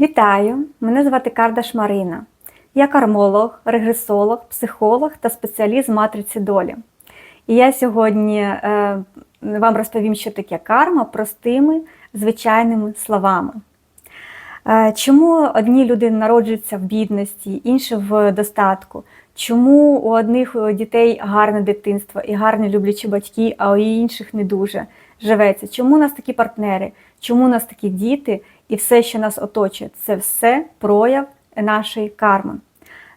Вітаю! Мене звати Кардаш Марина. Я кармолог, регресолог, психолог та спеціаліст матриці долі. І я сьогодні е, вам розповім, що таке карма простими, звичайними словами. Е, чому одні люди народжуються в бідності, інші в достатку? Чому у одних дітей гарне дитинство і гарні люблячі батьки, а у інших не дуже живеться? Чому у нас такі партнери? Чому у нас такі діти і все, що нас оточує? Це все прояв нашої карми.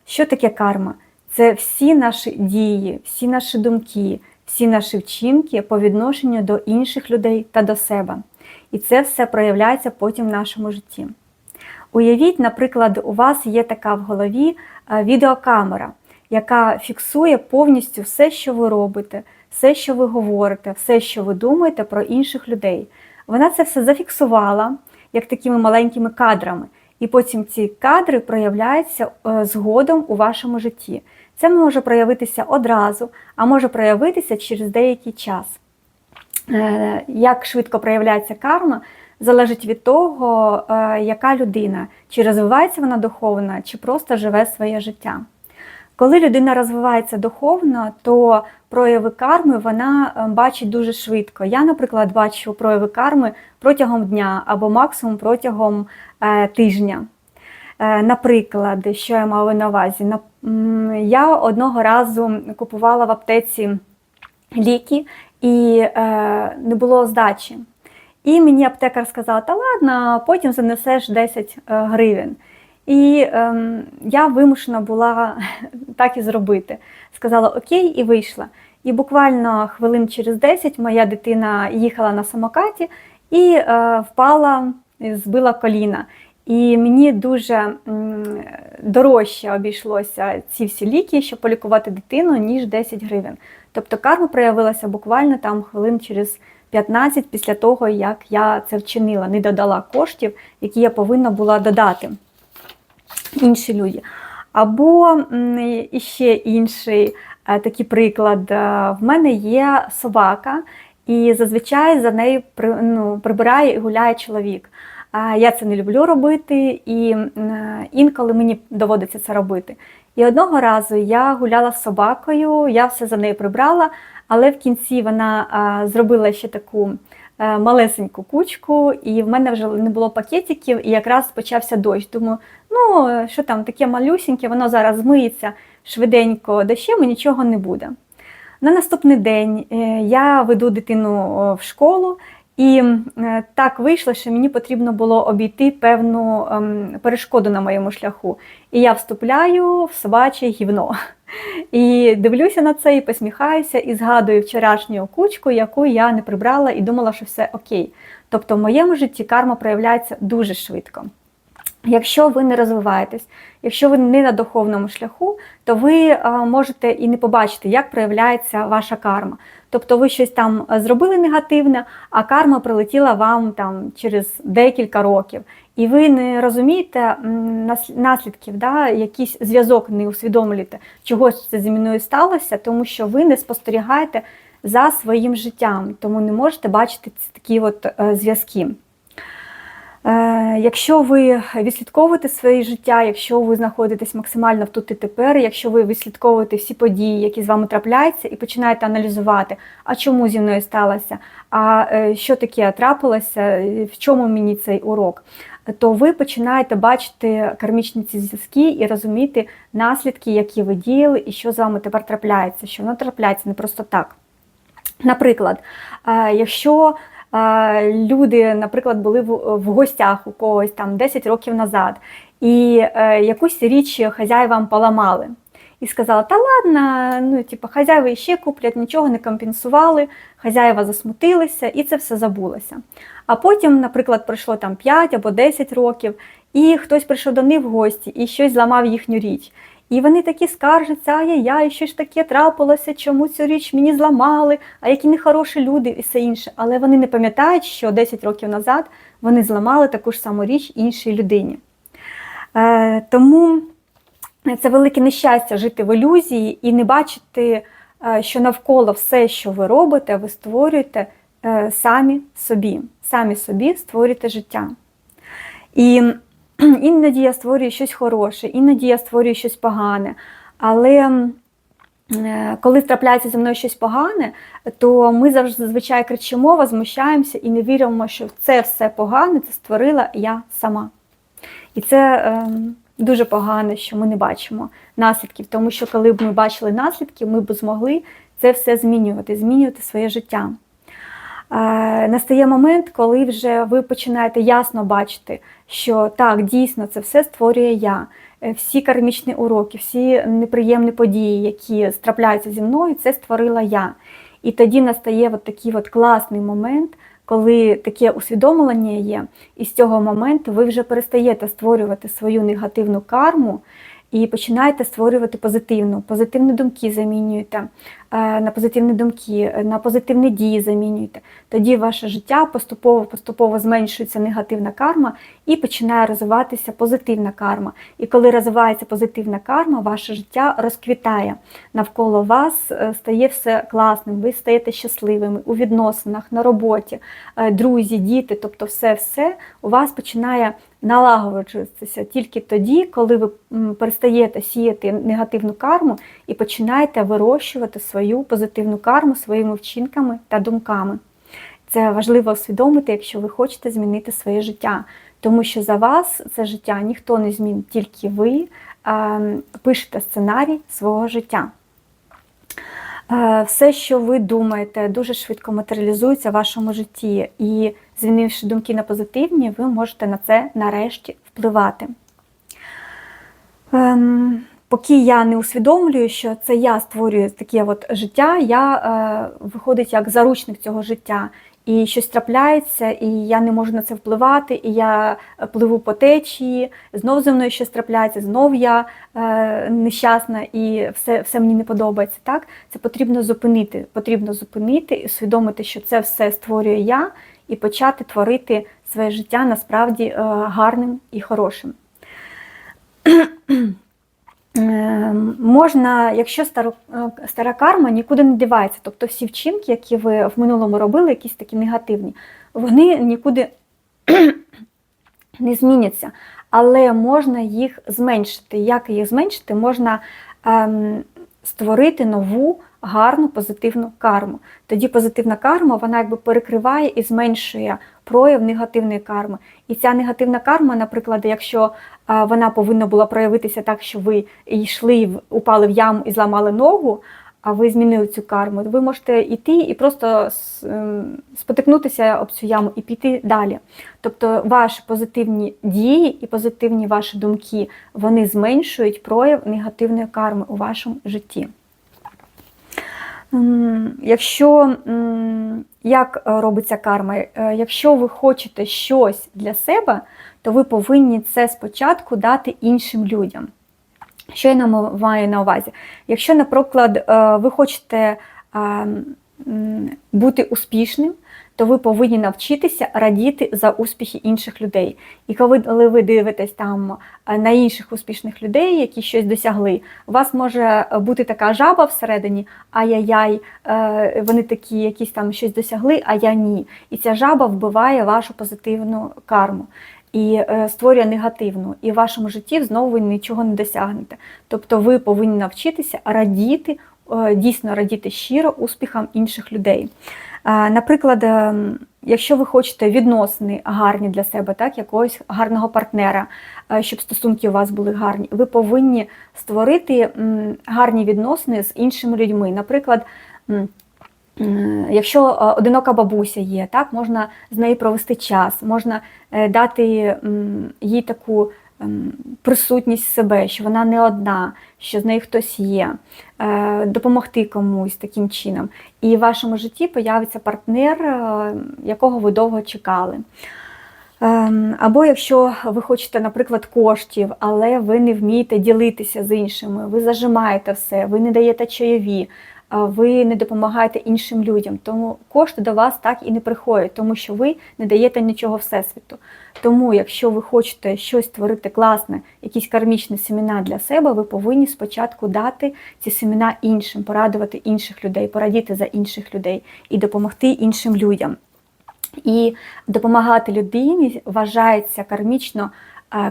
Що таке карма? Це всі наші дії, всі наші думки, всі наші вчинки по відношенню до інших людей та до себе. І це все проявляється потім в нашому житті. Уявіть, наприклад, у вас є така в голові відеокамера, яка фіксує повністю все, що ви робите, все, що ви говорите, все, що ви думаєте про інших людей. Вона це все зафіксувала як такими маленькими кадрами. І потім ці кадри проявляються е, згодом у вашому житті. Це може проявитися одразу, а може проявитися через деякий час. Е, Як швидко проявляється карма, залежить від того, е, яка людина, чи розвивається вона духовно, чи просто живе своє життя. Коли людина розвивається духовно, то прояви карми вона е, бачить дуже швидко. Я, наприклад, бачу прояви карми протягом дня або максимум протягом е, тижня. Е, Наприклад, що я мала на увазі? Я одного разу купувала в аптеці ліки і е, не було здачі. І мені аптекар сказала, та ладно, потім занесеш 10 е, гривень. І ем, я вимушена була так і зробити. Сказала окей, і вийшла. І буквально хвилин через 10 моя дитина їхала на самокаті і е, впала, збила коліна. І мені дуже дорожче обійшлося ці всі ліки, щоб полікувати дитину, ніж 10 гривень. Тобто карма проявилася буквально там хвилин через 15 після того, як я це вчинила, не додала коштів, які я повинна була додати інші люди. Або м, іще інший е, такий приклад. Е, В мене є собака, і зазвичай за нею ну, прибирає і гуляє чоловік. Я це не люблю робити, і е, інколи мені доводиться це робити. І одного разу я гуляла з собакою, я все за нею прибрала, але в кінці вона зробила ще таку е, малесеньку кучку, і в мене вже не було пакетиків, і якраз почався дощ. Думаю, ну що там, таке малюсіньке, воно зараз змиється швиденько дощем і нічого не буде. На наступний день е, я веду дитину в школу, і е, так вийшло, що мені потрібно було обійти певну ем, перешкоду на моєму шляху. І я вступляю в собаче гівно. І дивлюся на це, і посміхаюся, і згадую вчорашню кучку, яку я не прибрала, і думала, що все окей. Тобто в моєму житті карма проявляється дуже швидко. Якщо ви не розвиваєтесь, якщо ви не на духовному шляху, то ви можете і не побачити, як проявляється ваша карма. Тобто ви щось там е, зробили негативне, а карма прилетіла вам там через декілька років. І ви не розумієте наслідків, да, якийсь зв'язок не усвідомлюєте, чого ж це зі мною сталося, тому що ви не спостерігаєте за своїм життям, тому не можете бачити ці такі от е, зв'язки. Е, Якщо ви відслідковуєте своє життя, якщо ви знаходитесь максимально в тут і тепер, якщо ви відслідковуєте всі події, які з вами трапляються, і починаєте аналізувати, а чому зі мною сталося, а е, що таке трапилося, е, в чому мені цей урок, то ви починаєте бачити кармічні ці зв'язки і розуміти наслідки, які ви діяли, і що з вами тепер трапляється, що воно трапляється не просто так. Наприклад, якщо люди, наприклад, були в, гостях у когось там 10 років назад, і е, якусь річ хазяївам поламали. І сказала, та ладно, ну, типу, хазяїви ще куплять, нічого не компенсували, хазяїва засмутилися, і це все забулося. А потім, наприклад, пройшло там 5 або 10 років, і хтось прийшов до них в гості і щось зламав їхню річ. І вони такі скаржаться, ай-яй-яй, що ж таке трапилося, чому цю річ мені зламали, а які нехороші люди і все інше. Але вони не пам'ятають, що 10 років назад вони зламали таку ж саму річ іншій людині. Е, тому це велике нещастя жити в ілюзії і не бачити, е, що навколо все, що ви робите, ви створюєте е, самі собі. Самі собі створюєте життя. І іноді я створюю щось хороше, іноді я створюю щось погане. Але е, коли трапляється зі мною щось погане, то ми завжди зазвичай кричимо, возмущаємося і не віримо, що це все погане це створила я сама. І це е, дуже погано, що ми не бачимо наслідків, тому що коли б ми бачили наслідки, ми б змогли це все змінювати, змінювати своє життя. Настає момент, коли вже ви починаєте ясно бачити, що так, дійсно, це все створює я. Е, Всі кармічні уроки, всі неприємні події, які трапляються зі мною, це створила я. І тоді настає от такий от класний момент, коли таке усвідомлення є, і з цього моменту ви вже перестаєте створювати свою негативну карму і починаєте створювати позитивну. Позитивні думки замінюєте на позитивні думки, е, на позитивні дії замінюєте. Тоді ваше життя поступово поступово зменшується негативна карма і починає розвиватися позитивна карма. І коли розвивається позитивна карма, ваше життя розквітає. Навколо вас е, стає все класним, ви стаєте щасливими у відносинах, на роботі, е, друзі, діти, тобто все-все у вас починає налагоджуватися тільки тоді, коли ви перестаєте сіяти негативну карму і починаєте вирощувати свою позитивну карму своїми вчинками та думками. Це важливо усвідомити, якщо ви хочете змінити своє життя, тому що за вас це життя ніхто не змінить, тільки ви пишете сценарій свого життя. Все, що ви думаєте, дуже швидко матеріалізується в вашому житті, і змінивши думки на позитивні, ви можете на це нарешті впливати. Ем, поки я не усвідомлюю, що це я створюю таке от життя, я е, виходить як заручник цього життя. І щось трапляється, і я не можу на це впливати, і я пливу по течії, знов зі мною щось трапляється, знов я е, нещасна і все все мені не подобається. Так? Це потрібно зупинити. Потрібно зупинити і усвідомити, що це все створює я, і почати творити своє життя насправді е, гарним і хорошим. Е, Можна, якщо старо, е, стара карма нікуди не дівається, тобто всі вчинки, які ви в минулому робили, якісь такі негативні, вони нікуди не зміняться, але можна їх зменшити. Як їх зменшити? Можна ем, створити нову гарну позитивну карму. Тоді позитивна карма вона якби перекриває і зменшує прояв негативної карми. І ця негативна карма, наприклад, якщо вона повинна була проявитися так, що ви йшли, упали в яму і зламали ногу, а ви змінили цю карму, ви можете йти і просто ем, спотикнутися об цю яму і піти далі. Тобто ваші позитивні дії і позитивні ваші думки вони зменшують прояв негативної карми у вашому житті. Якщо як е, робиться карма, Е, якщо ви хочете щось для себе, то ви повинні це спочатку дати іншим людям. Що я маю на увазі? Якщо, наприклад, е, ви хочете е, бути успішним, то ви повинні навчитися радіти за успіхи інших людей. І коли ви дивитесь там е, на інших успішних людей, які щось досягли, у вас може бути така жаба всередині, ай-яй-яй, е, вони такі якісь там щось досягли, а я ні. І ця жаба вбиває вашу позитивну карму. І е, створює негативну, і в вашому житті знову ви нічого не досягнете. Тобто ви повинні навчитися радіти, дійсно радіти щиро успіхам інших людей. Наприклад, ем, якщо ви хочете відносини гарні для себе, так, якогось гарного партнера, е, щоб стосунки у вас були гарні, ви повинні створити гарні відносини з іншими людьми. Наприклад, Якщо е, одинока бабуся є, так можна з нею провести час, можна е, дати їй таку присутність себе, що вона не одна, що з нею хтось є, е, допомогти комусь таким чином. І в вашому житті появиться партнер, е, якого ви довго чекали. Ем, Або якщо ви хочете, наприклад, коштів, але ви не вмієте ділитися з іншими, ви зажимаєте все, ви не даєте чайові, ви не допомагаєте іншим людям. Тому кошти до вас так і не приходять, тому що ви не даєте нічого всесвіту. Тому, якщо ви хочете щось творити класне, якісь кармічні семена для себе, ви повинні спочатку дати ці семена іншим, порадувати інших людей, порадіти за інших людей і допомогти іншим людям. І допомагати людині вважається кармічно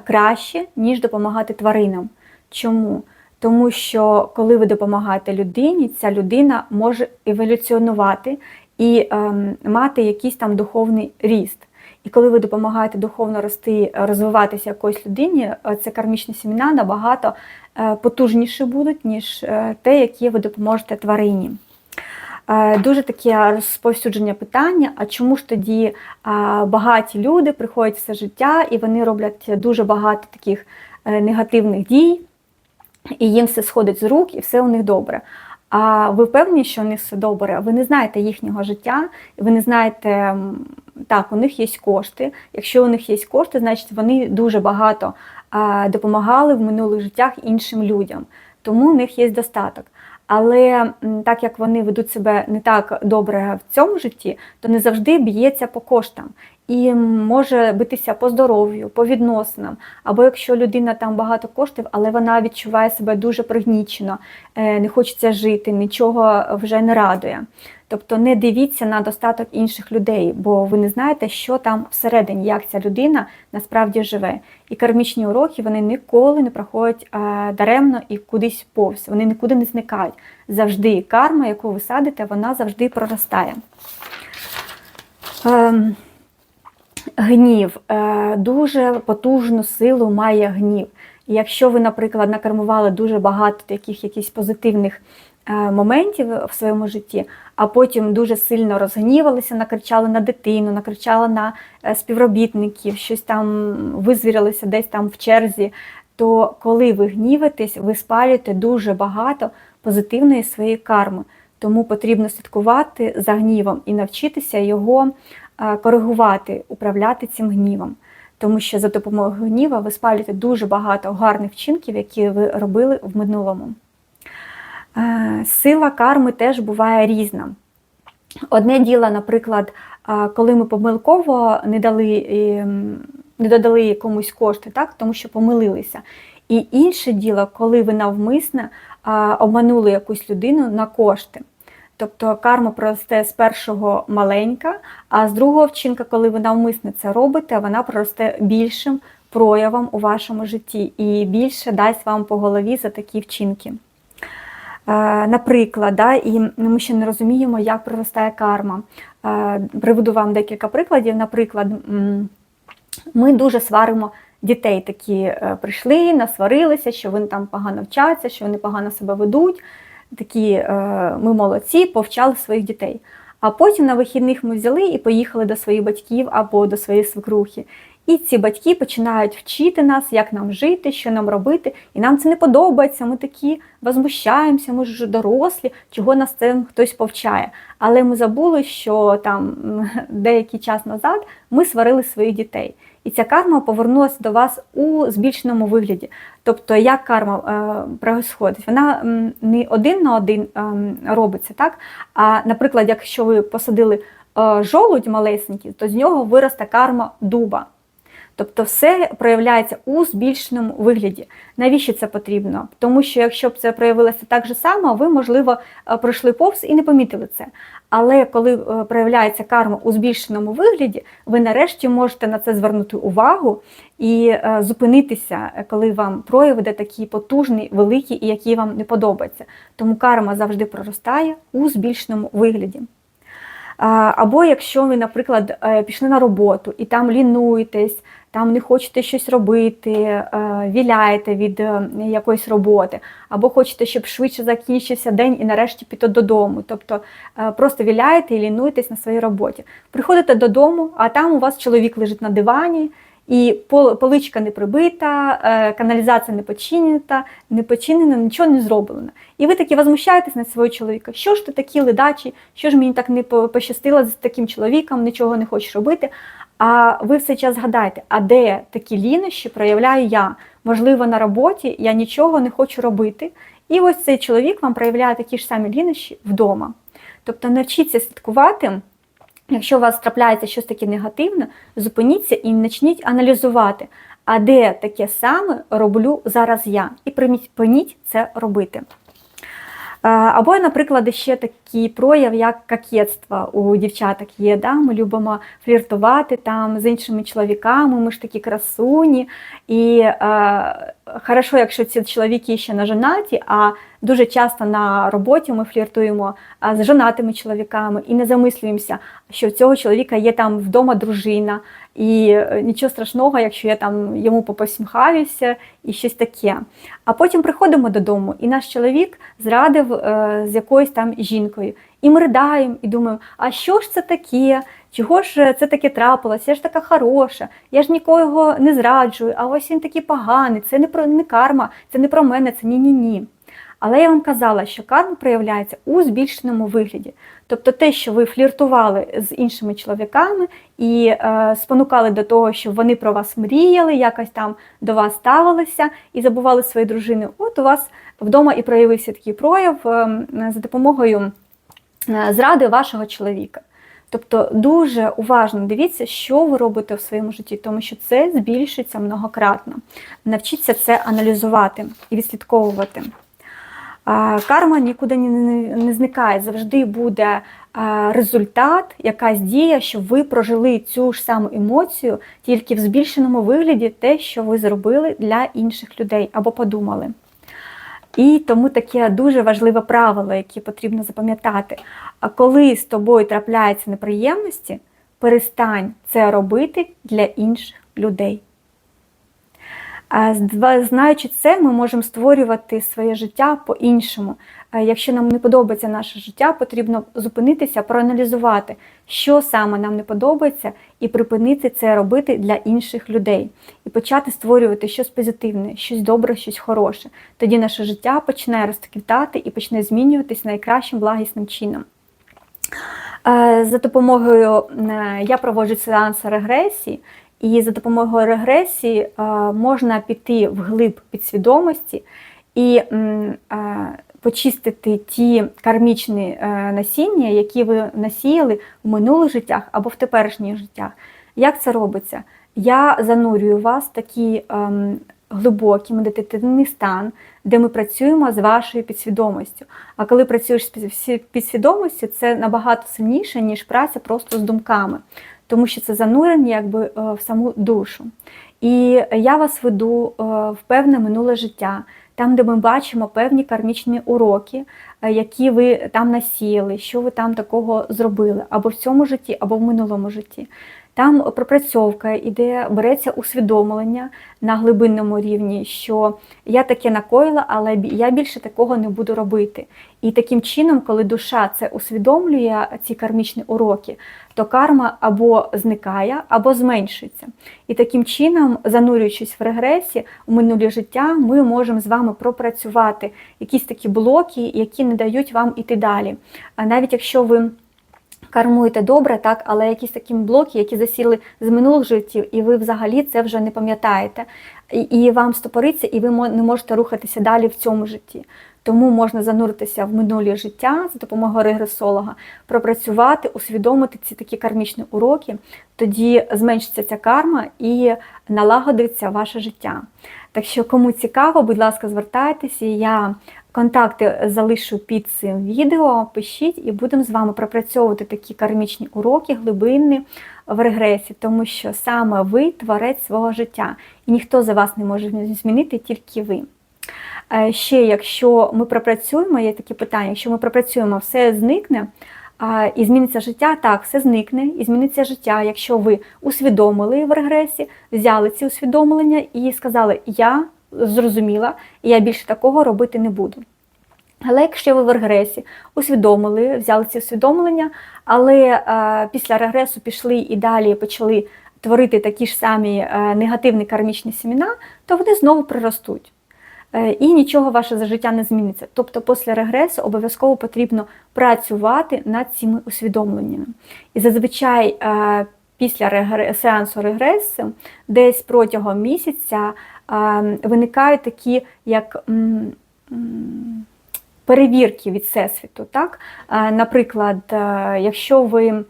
краще, ніж допомагати тваринам. Чому? Тому що коли ви допомагаєте людині, ця людина може еволюціонувати і ем, мати якийсь там духовний ріст. І коли ви допомагаєте духовно рости, розвиватися якоїсь людині, е, це кармічні сімена набагато е, потужніші будуть, ніж е, те, які ви допоможете тварині. Дуже таке розповсюдження питання: а чому ж тоді багаті люди приходять все життя і вони роблять дуже багато таких негативних дій, і їм все сходить з рук, і все у них добре. А ви впевнені, що у них все добре? Ви не знаєте їхнього життя, ви не знаєте, так, у них є кошти. Якщо у них є кошти, значить вони дуже багато допомагали в минулих життях іншим людям. Тому у них є достаток. Але так як вони ведуть себе не так добре в цьому житті, то не завжди б'ється по коштам і може битися по здоров'ю, по відносинам. Або якщо людина там багато коштів, але вона відчуває себе дуже пригнічено, е, не хочеться жити, нічого вже не радує. Тобто не дивіться на достаток інших людей, бо ви не знаєте, що там всередині, як ця людина насправді живе. І кармічні уроки вони ніколи не проходять е, даремно і кудись повз. Вони нікуди не зникають. Завжди карма, яку ви садите, вона завжди проростає. Гнів Е, дуже потужну силу має гнів. Якщо ви, наприклад, накармували дуже багато таких якихось позитивних е, моментів в своєму житті, а потім дуже сильно розгнівалися, накричали на дитину, накричали на е, співробітників, щось там визвірилися десь там в черзі, то коли ви гнівитесь, ви спалюєте дуже багато позитивної своєї карми. Тому потрібно слідкувати за гнівом і навчитися його коригувати, управляти цим гнівом. Тому що за допомогою гніва ви спалюєте дуже багато гарних вчинків, які ви робили в минулому. Е, Сила карми теж буває різна. Одне діло, наприклад, е, коли ми помилково не дали, не додали комусь кошти, так, тому що помилилися. І інше діло, коли ви навмисно обманули якусь людину на кошти. Тобто карма проросте з першого маленька, а з другого вчинка, коли ви навмисно це робите, вона проросте більшим проявом у вашому житті і більше дасть вам по голові за такі вчинки. Е, Наприклад, да, і ми ще не розуміємо, як проростає карма. Е, Приведу вам декілька прикладів. Наприклад, ми дуже сваримо дітей, такі е, прийшли, насварилися, що вони там погано вчаться, що вони погано себе ведуть. Такі е, ми молодці, повчали своїх дітей. А потім на вихідних ми взяли і поїхали до своїх батьків або до своєї свекрухи. І ці батьки починають вчити нас, як нам жити, що нам робити. І нам це не подобається. Ми такі возмущаємося, ми ж дорослі, чого нас цим хтось повчає. Але ми забули, що там деякий час назад ми сварили своїх дітей. І ця карма повернулася до вас у збільшеному вигляді. Тобто, як карма е, происходить? Вона не один на один е, робиться, так? А, наприклад, якщо ви посадили е, жолудь малесенький, то з нього виросте карма дуба. Тобто все проявляється у збільшеному вигляді. Навіщо це потрібно? Тому що якщо б це проявилося так же само, ви, можливо, е, пройшли повз і не помітили це. Але коли е, проявляється карма у збільшеному вигляді, ви нарешті можете на це звернути увагу і е, зупинитися, коли вам прояв іде такий потужний, великий і який вам не подобається. Тому карма завжди проростає у збільшеному вигляді. Або якщо ви, наприклад, е, пішли на роботу і там лінуєтесь, там не хочете щось робити, е, віляєте від е, якоїсь роботи, або хочете, щоб швидше закінчився день і нарешті піти додому. Тобто просто віляєте і лінуєтесь на своїй роботі. Приходите додому, а там у вас чоловік лежить на дивані. І поличка не прибита, е, каналізація не починена, не починена, нічого не зроблено. І ви такі возмущаєтесь на свого чоловіка. Що ж ти такі ледачі, що ж мені так не пощастило з таким чоловіком, нічого не хочеш робити. А ви все час згадаєте, а де такі лінощі проявляю я? Можливо, на роботі я нічого не хочу робити. І ось цей чоловік вам проявляє такі ж самі лінощі вдома. Тобто навчіться слідкувати. Якщо у вас трапляється щось таке негативне, зупиніться і почніть аналізувати, а де таке саме роблю зараз я, і припиніть це робити. Або, наприклад, ще такий прояв, як кокетство у дівчаток є. Да? Ми любимо фліртувати там з іншими чоловіками, ми ж такі красуні. І е, хорошо, якщо ці чоловіки ще не женаті, а дуже часто на роботі ми фліртуємо з женатими чоловіками і не замислюємося, що в цього чоловіка є там вдома дружина, і е, нічого страшного, якщо я там йому посміхаюся і щось таке. А потім приходимо додому, і наш чоловік зрадив е, з якоюсь там жінкою. І ми riдаємо і думаємо, а що ж це таке? Чого ж це таке трапилося? Я ж така хороша, я ж нікого не зраджую, а ось він такий поганий, це не про не карма, це не про мене, це ні-ні-ні. Але я вам казала, що карма проявляється у збільшеному вигляді. Тобто те, що ви фліртували з іншими чоловіками і е, спонукали до того, щоб вони про вас мріяли, якось там до вас ставилися і забували свої дружини. От у вас вдома і проявився такий прояв е, за допомогою е, зради вашого чоловіка. Тобто дуже уважно дивіться, що ви робите в своєму житті, тому що це збільшиться многократно. Навчіться це аналізувати і відслідковувати. Карма нікуди не, зникає, завжди буде результат, якась дія, щоб ви прожили цю ж саму емоцію, тільки в збільшеному вигляді те, що ви зробили для інших людей або подумали. І тому таке дуже важливе правило, яке потрібно запам'ятати. А коли з тобою трапляються неприємності, перестань це робити для інших людей. Знаючи це, ми можемо створювати своє життя по-іншому. Якщо нам не подобається наше життя, потрібно зупинитися, проаналізувати, що саме нам не подобається, і припинити це робити для інших людей. І почати створювати щось позитивне, щось добре, щось хороше. Тоді наше життя почне розквітати і почне змінюватись найкращим благісним чином. За допомогою е, я проводжу сеанси регресії, і за допомогою регресії можна піти вглиб підсвідомості і почистити ті кармічні е, насіння, які ви насіяли в минулих життях або в теперішніх життях. Як це робиться? Я занурюю вас в такий ем, глибокий медитативний стан, де ми працюємо з вашою підсвідомістю. А коли працюєш з під- підсвідомістю, це набагато сильніше, ніж праця просто з думками, тому що це занурення якби е, в саму душу. І я вас веду е, в певне минуле життя, там, де ми бачимо певні кармічні уроки, е, які ви там насіяли, що ви там такого зробили, або в цьому житті, або в минулому житті. Там пропрацьовка іде, береться усвідомлення на глибинному рівні, що я таке накоїла, але я більше такого не буду робити. І таким чином, коли душа це усвідомлює ці кармічні уроки, то карма або зникає, або зменшується. І таким чином, занурюючись в регресі у минуле життя, ми можемо з вами пропрацювати якісь такі блоки, які не дають вам іти далі. А навіть якщо ви кармуєте добре, так, але якісь такі блоки, які засіли з минулих життів, і ви взагалі це вже не пам'ятаєте. І, вам стопориться, і ви не можете рухатися далі в цьому житті. Тому можна зануритися в минулі життя за допомогою регресолога, пропрацювати, усвідомити ці такі кармічні уроки, тоді зменшиться ця карма і налагодиться ваше життя. Так що, кому цікаво, будь ласка, звертайтеся. Я контакти залишу під цим відео. Пишіть і будемо з вами пропрацьовувати такі кармічні уроки, глибинні в регресі, тому що саме ви творець свого життя, і ніхто за вас не може змінити, тільки ви. Е, Ще, якщо ми пропрацюємо, є такі питання, якщо ми пропрацюємо, все зникне і зміниться життя, так, все зникне і зміниться життя, якщо ви усвідомили в регресі, взяли ці усвідомлення і сказали, я зрозуміла, і я більше такого робити не буду. Але якщо ви в регресі усвідомили, взяли ці усвідомлення, але е, після регресу пішли і далі почали творити такі ж самі е, негативні кармічні семена, то вони знову приростуть. Е, І нічого ваше за життя не зміниться. Тобто після регресу обов'язково потрібно працювати над цими усвідомленнями. І зазвичай після сеансу регресу, десь протягом місяця виникають такі, як перевірки від Всесвіту. Так? Наприклад, е, якщо ви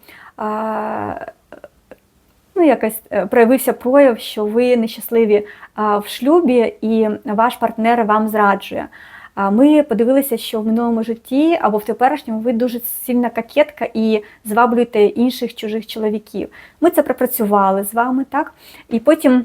ну, якось е, проявився прояв, що ви нещасливі в шлюбі і ваш партнер вам зраджує. Ми подивилися, що в минулому житті або в теперішньому ви дуже сильна кокетка і зваблюєте інших чужих чоловіків. Ми це пропрацювали з вами, так? І потім.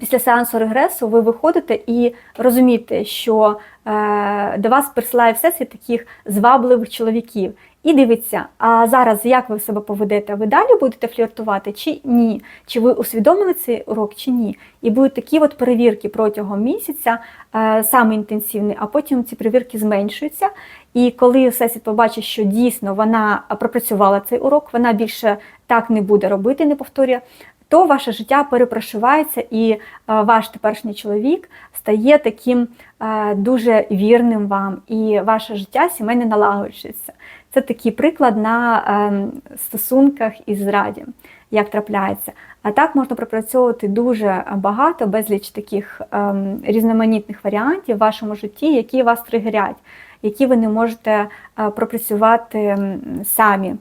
Після сеансу регресу ви виходите і розумієте, що е, до вас присилає всесвіт таких звабливих чоловіків. І дивіться, а зараз як ви себе поведете? Ви далі будете фліртувати чи ні? Чи ви усвідомили цей урок чи ні? І будуть такі от перевірки протягом місяця, е, саме інтенсивні, а потім ці перевірки зменшуються. І коли всесвіт побачить, що дійсно вона пропрацювала цей урок, вона більше так не буде робити, не повторює, то ваше життя перепрошивається, і е, ваш теперішній чоловік стає таким е, дуже вірним вам, і ваше життя сімейне налагоджується. Це такий приклад на ем, стосунках із зраді, як трапляється. А так можна пропрацьовувати дуже багато, безліч таких ем, різноманітних варіантів в вашому житті, які вас тригерять, які ви не можете е, пропрацювати самі.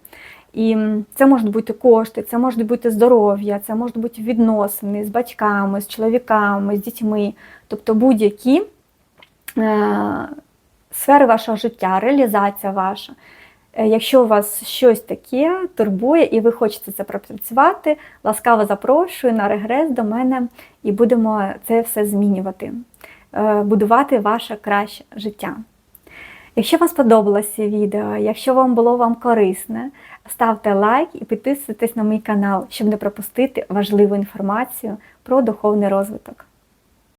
І це можуть бути кошти, це може бути здоров'я, це можуть бути відносини з батьками, з чоловіками, з дітьми, тобто будь-які е, сфери вашого життя, реалізація ваша. Е, Якщо у вас щось таке турбує і ви хочете це пропрацювати, ласкаво запрошую на регрес до мене і будемо це все змінювати, е, будувати ваше краще життя. Якщо вам сподобалося відео, якщо вам було вам корисне, ставте лайк і підписуйтесь на мій канал, щоб не пропустити важливу інформацію про духовний розвиток.